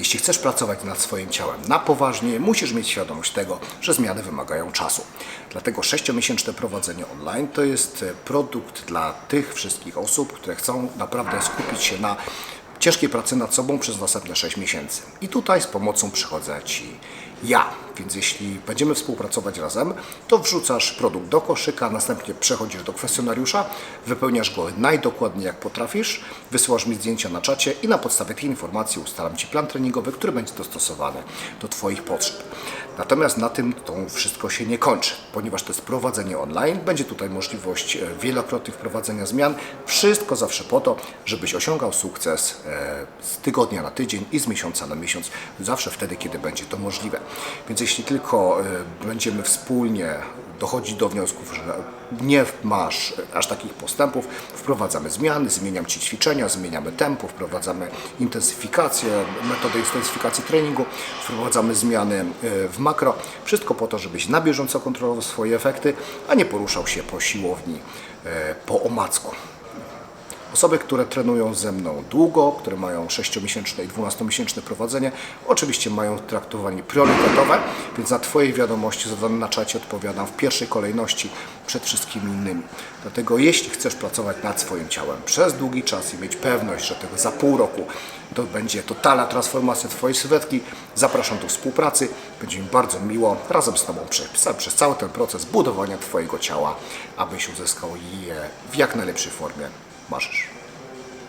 Jeśli chcesz pracować nad swoim ciałem na poważnie, musisz mieć świadomość tego, że zmiany wymagają czasu. Dlatego 6-miesięczne prowadzenie online to jest e, produkt dla tych wszystkich osób, które chcą naprawdę skupić się na ciężkiej pracy nad sobą przez następne 6 miesięcy. I tutaj z pomocą przychodzę Ci ja. Więc jeśli będziemy współpracować razem, to wrzucasz produkt do koszyka, następnie przechodzisz do kwestionariusza, wypełniasz go najdokładniej jak potrafisz, wysyłasz mi zdjęcia na czacie i na podstawie tej informacji ustalam Ci plan treningowy, który będzie dostosowany do Twoich potrzeb. Natomiast na tym to wszystko się nie kończy, ponieważ to jest prowadzenie online, będzie tutaj możliwość e, wielokrotnych wprowadzenia zmian. Wszystko zawsze po to, żebyś osiągał sukces e, z tygodnia na tydzień i z miesiąca na miesiąc, zawsze wtedy, kiedy będzie to możliwe. Więc jeśli tylko e, będziemy wspólnie dochodzić do wniosków, że nie masz aż takich postępów, wprowadzamy zmiany, zmieniam Ci ćwiczenia, zmieniamy tempo, wprowadzamy intensyfikację, metodę intensyfikacji treningu, wprowadzamy zmiany e, w makro. Wszystko po to, żebyś na bieżąco kontrolował swoje efekty, a nie poruszał się po siłowni e, po omacku. Osoby, które trenują ze mną długo, które mają 6-miesięczne i 12-miesięczne prowadzenie, oczywiście mają traktowanie priorytetowe, więc na Twoje wiadomości zadane na czacie odpowiadam w pierwszej kolejności przed wszystkimi innymi. Dlatego jeśli chcesz pracować nad swoim ciałem przez długi czas i mieć pewność, że tego za pół roku to będzie totalna transformacja Twojej sylwetki, zapraszam do współpracy. Będzie mi bardzo miło razem z Tobą przez, przez cały ten proces budowania Twojego ciała, abyś uzyskał je w jak najlepszej formie barışır.